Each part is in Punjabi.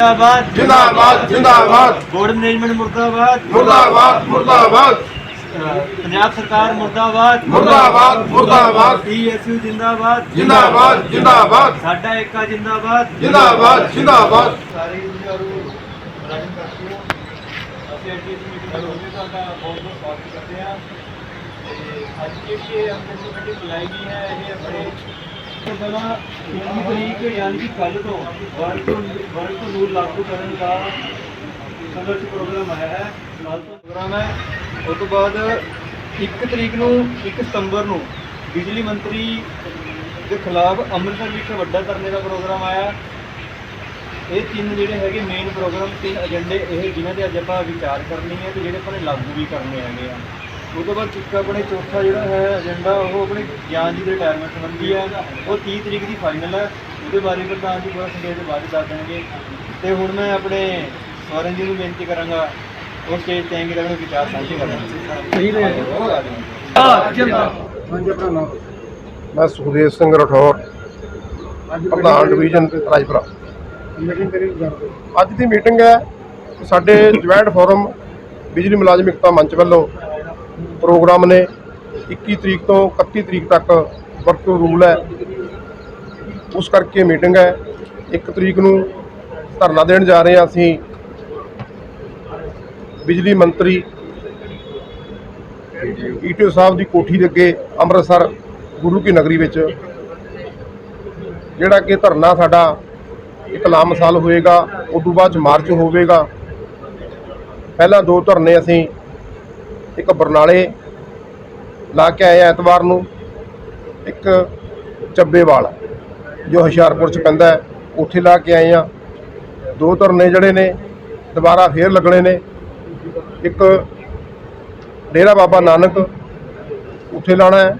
ਮੁਰਦਾਬਾਦ। ਜਿੰਦਾਬਾਦ ਜਿੰਦਾਬਾਦ। ਬੋਰਡ ਮੈਨੇਜਮੈਂਟ ਮੁਰਦਾਬਾਦ। ਮੁਰਦਾਬਾਦ ਮੁਰਦਾਬਾਦ। ਪੰਜਾਬ ਸਰਕਾਰ ਮੁਰਦਾਬਾਦ। ਮੁਰਦਾਬਾਦ ਮੁਰਦਾਬਾਦ। ਡੀਐਸਯੂ ਜਿੰਦਾਬਾਦ। ਜਿੰਦਾਬਾਦ ਜਿੰਦਾਬਾਦ। ਸਾਡਾ ਏਕਾ ਜਿੰਦਾਬਾਦ। ਜਿੰਦਾਬਾਦ ਜਿੰਦਾਬਾਦ। ਸਾਰੇ ਇੰਜੀਨੀਅਰ ਮੁਲਾਜ਼ਮ ਸਾਥੀਓ ਅਸੀਂ ਅੱਜ ਇਸ ਮੀਟਿੰਗ ਵਿੱਚ ਤੁਹਾਡਾ ਬਹੁਤ ਬਹੁਤ ਸਵਾਗਤ ਕਰਦੇ ਹਾਂ। ਤੇ ਅੱਜ ਜਿਹੜੀ ਇਹ ਅੰਮ੍ਰਿਤਸਰ ਕਮੇਟੀ ਬੁਲਾਈ ਗਈ ਹੈ ਇਹ ਤੋਂ ਪਹਿਲਾਂ 21 ਤਰੀਕ ਯਾਨੀ ਕਿ ਕੱਲ ਤੋਂ work to work to rule ਲਾਗੂ ਕਰਨ ਦਾ ਸੰਘਰਸ਼ ਪ੍ਰੋਗਰਾਮ ਆਇਆ ਹੈ। ਨਾਲ ਤੋਂ ਪ੍ਰੋਗਰਾਮ ਹੈ। ਉਸ ਤੋਂ ਬਾਅਦ 1 ਤਰੀਕ ਨੂੰ 1 ਸਤੰਬਰ ਨੂੰ ਬਿਜਲੀ ਮੰਤਰੀ ਦੇ ਖਿਲਾਫ ਅੰਮ੍ਰਿਤਸਰ ਵਿਖੇ ਵੱਡਾ ਧਰਨੇ ਦਾ ਪ੍ਰੋਗਰਾਮ ਆਇਆ ਇਹ ਤਿੰਨ ਜਿਹੜੇ ਹੈਗੇ ਮੇਨ ਪ੍ਰੋਗਰਾਮ, ਤਿੰਨ ਏਜੰਡੇ ਇਹ ਜਿਨ੍ਹਾਂ ਤੇ ਅੱਜ ਆਪਾਂ ਵਿਚਾਰ ਕਰਨੀ ਹੈ ਤੇ ਜਿਹੜੇ ਆਪਾਂ ਨੇ ਲਾਗੂ ਵੀ ਕਰਨੇ ਹੈਗੇ ਆ। ਉਹ ਤੋਂ ਬਾਅਦ ਇੱਕ ਆਪਣੇ ਚੌਥਾ ਜਿਹੜਾ ਹੈ ਏਜੰਡਾ ਉਹ ਆਪਣੇ ਗਿਆਨ ਜੀ ਦੇ ਰਿਟਾਇਰਮੈਂਟ ਸੰਬੰਧੀ ਹੈ। ਉਹ 30 ਤਰੀਕ ਦੀ ਫਾਈਨਲ ਹੈ। ਉਹਦੇ ਬਾਰੇ ਪ੍ਰਧਾਨ ਜੀ ਬਹੁਤ ਸੰਖੇਪ ਦੇ ਬਾਅਦ ਦੱਸ ਦੇਣਗੇ। ਤੇ ਹੁਣ ਮੈਂ ਆਪਣੇ ਸਵਰਨ ਜੀ ਨੂੰ ਬੇਨਤੀ ਕਰਾਂਗਾ ਉਹ ਸਟੇਜ ਤੇ ਆਏਂਗੇ ਤਾਂ ਆਪਣੇ ਵਿਚਾਰ ਸਾਂਝੇ ਕਰਾਂਗੇ। ਮੈਂ ਸੁਖਦੇਵ ਸਿੰਘ ਰਠੌਰ ਪ੍ਰਧਾਨ ਡਿਵੀਜ਼ਨ ਰਾਜਪੁਰਾ। ਅੱਜ ਦੀ ਮੀਟਿੰਗ ਹੈ ਸਾਡੇ ਜੁਆਇੰਟ ਫੋਰਮ ਬਿਜਲੀ ਮੁਲਾਜ਼ਮ ਇਕਤਾ ਮੰਚ ਵੱਲੋਂ। ਪ੍ਰੋਗਰਾਮ ਨੇ 21 ਤਰੀਕ ਤੋਂ 31 ਤਰੀਕ ਤੱਕ ਵਰਕ ਰੂਲ ਹੈ। ਉਸ ਕਰਕੇ ਮੀਟਿੰਗ ਹੈ। 1 ਤਰੀਕ ਨੂੰ ਧਰਨਾ ਦੇਣ ਜਾ ਰਹੇ ਹਾਂ ਅਸੀਂ। ਬਿਜਲੀ ਮੰਤਰੀ ਈਟੀਓ ਸਾਹਿਬ ਦੀ ਕੋਠੀ ਦੇ ਅੱਗੇ ਅੰਮ੍ਰਿਤਸਰ ਗੁਰੂ ਕੀ ਨਗਰੀ ਵਿੱਚ। ਜਿਹੜਾ ਕਿ ਧਰਨਾ ਸਾਡਾ ਇੱਕ ਲਾਮਸਾਲ ਹੋਏਗਾ ਉਸ ਤੋਂ ਬਾਅਦ 'ਚ ਮਾਰਚ ਹੋਵੇਗਾ। ਪਹਿਲਾਂ ਦੋ ਧਰਨੇ ਅਸੀਂ ਇੱਕ ਬਰਨਾਲੇ ਲਾ ਕੇ ਆਏ ਹਾਂ ਐਤਵਾਰ ਨੂੰ, ਇੱਕ ਚੱਬੇਵਾਲ, ਜੋ ਹੁਸ਼ਿਆਰਪੁਰ ਚ ਪੈਂਦਾ ਉੱਥੇ ਲਾ ਕੇ ਆਏ ਆ। ਦੋ ਧਰਨੇ ਜਿਹੜੇ ਨੇ, ਦੁਬਾਰਾ ਫੇਰ ਲੱਗਣੇ ਨੇ। ਇੱਕ ਡੇਰਾ ਬਾਬਾ ਨਾਨਕ, ਉੱਥੇ ਲਾਣਾ ਹੈ।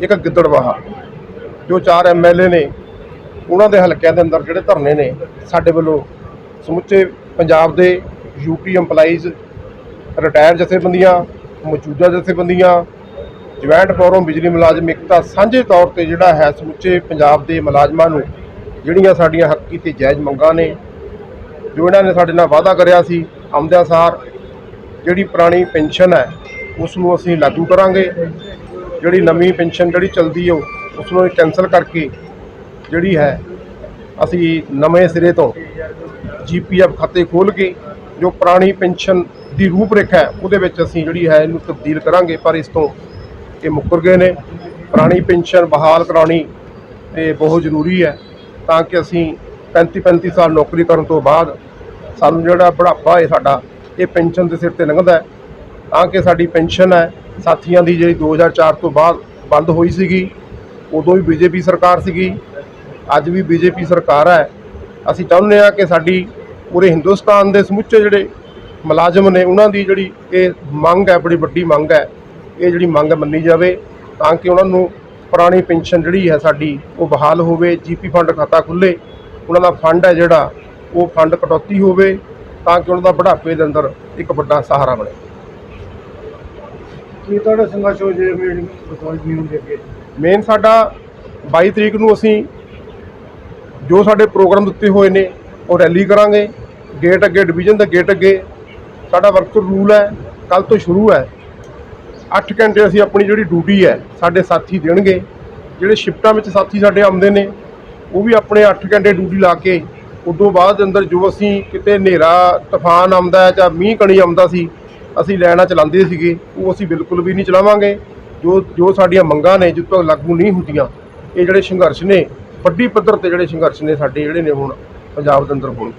ਇੱਕ ਗਿੱਦੜਵਾਹਾ, ਜੋ ਚਾਰ ਐਮਐਲਏ ਨੇ, ਉਹਨਾਂ ਦੇ ਹਲਕਿਆਂ ਦੇ ਅੰਦਰ ਜਿਹੜੇ ਧਰਨੇ ਨੇ, ਸਾਡੇ ਵੱਲੋਂ ਸਮੁੱਚੇ ਪੰਜਾਬ ਦੇ ਯੂਪੀ EMPLOYEES ਰਿਟਾਇਰ ਜਥੇਬੰਦੀਆਂ ਮੌਜੂਦਾ ਜਥੇਬੰਦੀਆਂ ਜੁਆਇੰਟ ਫੋਰਮ, ਬਿਜਲੀ ਮੁਲਾਜ਼ਮ ਇਕਤਾ ਸਾਂਝੇ ਤੌਰ ਤੇ ਜਿਹੜਾ ਹੈ ਸਮੁੱਚੇ ਪੰਜਾਬ ਦੇ ਮੁਲਾਜ਼ਮਾਂ ਨੂੰ ਜਿਹੜੀਆਂ ਸਾਡੀਆਂ ਹੱਕੀ ਤੇ ਜਾਇਜ਼ ਮੰਗਾਂ ਨੇ, ਜੋ ਇਹਨਾਂ ਨੇ ਸਾਡੇ ਨਾਲ ਵਾਅਦਾ ਕਰਿਆ ਸੀ, ਆਮਦਿਆਂ ਸਾਰ, ਜਿਹੜੀ ਪੁਰਾਣੀ ਪੈਨਸ਼ਨ ਹੈ, ਉਸ ਨੂੰ ਅਸੀਂ ਲਾਗੂ ਕਰਾਂਗੇ। ਜਿਹੜੀ ਨਵੀਂ ਪੈਨਸ਼ਨ ਜਿਹੜੀ ਚੱਲਦੀ ਹੈ, ਉਸ ਨੂੰ ਕੈਨਸਲ ਕਰਕੇ ਜਿਹੜੀ ਹੈ, ਅਸੀਂ ਨਵੇਂ ਸਿਰੇ ਤੋਂ ਜੀਪੀਐਫ ਖਾਤੇ ਖੋਲ ਕੇ, ਜੋ ਪੁਰਾਣੀ ਪੈਨਸ਼ਨ ਦੀ ਰੂਪਰੇਖਾ ਹੈ, ਉਹਦੇ ਵਿੱਚ ਅਸੀਂ ਜਿਹੜੀ ਹੈ ਇਹਨੂੰ ਤਬਦੀਲ ਕਰਾਂਗੇ, ਪਰ ਇਸ ਤੋਂ ਇਹ ਮੁੱਕਰ ਗਏ ਨੇ। ਪੁਰਾਣੀ ਪੈਨਸ਼ਨ ਬਹਾਲ ਕਰਾਉਣੀ ਇਹ ਬਹੁਤ ਜ਼ਰੂਰੀ ਹੈ, ਤਾਂ ਕਿ ਅਸੀਂ 35 35 ਸਾਲ ਨੌਕਰੀ ਕਰਨ ਤੋਂ ਬਾਅਦ ਸਾਨੂੰ ਜਿਹੜਾ ਬੁਢਾਪਾ ਹੈ ਸਾਡਾ, ਇਹ ਪੈਨਸ਼ਨ ਦੇ ਸਿਰ ਤੇ ਲੰਘਦਾ ਹੈ। ਤਾਂ ਕਿ ਸਾਡੀ ਪੈਨਸ਼ਨ ਹੈ, ਸਾਥੀਆਂ ਦੀ ਜਿਹੜੀ 2004 ਤੋਂ ਬਾਅਦ ਬੰਦ ਹੋਈ ਸੀਗੀ, ਉਦੋਂ ਵੀ ਬੀਜੇਪੀ ਸਰਕਾਰ ਸੀਗੀ, ਅੱਜ ਵੀ ਬੀਜੇਪੀ ਸਰਕਾਰ ਹੈ। ਅਸੀਂ ਚਾਹੁੰਦੇ ਹਾਂ ਕਿ ਸਾਡੀ ਪੂਰੇ ਹਿੰਦੁਸਤਾਨ ਦੇ ਸਮੁੱਚੇ ਜਿਹੜੇ ਮੁਲਾਜ਼ਮ ਨੇ ਉਹਨਾਂ ਦੀ ਜਿਹੜੀ ਇਹ ਮੰਗ ਹੈ ਬੜੀ ਵੱਡੀ ਮੰਗ ਹੈ ਇਹ ਜਿਹੜੀ ਮੰਗ ਮੰਨੀ ਜਾਵੇ ਤਾਂ ਕਿ ਉਹਨਾਂ ਨੂੰ ਪੁਰਾਣੀ ਪੈਨਸ਼ਨ ਜਿਹੜੀ ਹੈ ਸਾਡੀ ਉਹ ਬਹਾਲ ਹੋਵੇ ਜੀਪੀ ਫੰਡ ਖਾਤਾ ਖੁੱਲੇ ਉਹਨਾਂ ਦਾ ਫੰਡ ਹੈ ਜਿਹੜਾ ਉਹ ਫੰਡ ਕਟੌਤੀ ਹੋਵੇ ਤਾਂ ਕਿ ਉਹਨਾਂ ਦਾ ਬੁਢਾਪੇ ਦੇ ਅੰਦਰ ਇੱਕ ਵੱਡਾ ਸਹਾਰਾ ਬਣੇ। ਕੀ ਤੁਹਾਡਾ ਸੰਘਰਸ਼ ਹੋ ਜੇ ਮੀਟਿੰਗ ਬਤੌਰ ਨਿਊ ਦੇ ਅੱਗੇ? ਮੇਨ ਸਾਡਾ 22 ਤਰੀਕ ਨੂੰ ਅਸੀਂ ਜੋ ਸਾਡੇ ਪ੍ਰੋਗਰਾਮ ਦਿੱਤੇ ਹੋਏ ਨੇ ਉਹ ਰੈਲੀ ਕਰਾਂਗੇ ਗੇਟ ਅੱਗੇ ਡਿਵੀਜ਼ਨ ਦੇ ਗੇਟ ਅੱਗੇ ਸਾਡਾ ਵਰਕ ਰੂਲ ਹੈ ਕੱਲ ਤੋਂ ਸ਼ੁਰੂ ਹੈ। 8 ਘੰਟੇ ਅਸੀਂ ਆਪਣੀ ਜਿਹੜੀ ਡਿਊਟੀ ਹੈ, ਸਾਡੇ ਸਾਥੀ ਦੇਣਗੇ। ਜਿਹੜੇ ਸ਼ਿਫਟਾਂ ਵਿੱਚ ਸਾਥੀ ਸਾਡੇ ਆਉਂਦੇ ਨੇ, ਉਹ ਵੀ ਆਪਣੇ 8 ਘੰਟੇ ਡਿਊਟੀ ਲਾ ਕੇ, ਉਦੋਂ ਬਾਅਦ ਅੰਦਰ ਜੋ ਅਸੀਂ ਕਿਤੇ ਹਨੇਰਾ, ਤੂਫਾਨ ਆਉਂਦਾ ਜਾਂ ਮੀਂਹ ਕਣੀ ਆਉਂਦਾ ਸੀ, ਅਸੀਂ ਲੈਣਾ ਚਲਾਉਂਦੇ ਸੀਗੇ, ਉਹ ਅਸੀਂ ਬਿਲਕੁਲ ਵੀ ਨਹੀਂ ਚਲਾਵਾਂਗੇ। ਜੋ ਜੋ ਸਾਡੀਆਂ ਮੰਗਾਂ ਨੇ ਜਿੱਦੋਂ ਤੱਕ ਲਾਗੂ ਨਹੀਂ ਹੁੰਦੀਆਂ, ਇਹ ਜਿਹੜੇ ਸੰਘਰਸ਼ ਨੇ, ਵੱਡੀ ਪੱਧਰ ਤੇ ਜਿਹੜੇ ਸੰਘਰਸ਼ ਨੇ ਸਾਡੇ ਜਿਹੜੇ ਨੇ ਹੁਣ ਪੰਜਾਬ ਦੇ ਅੰਦਰ ਹੋਣ।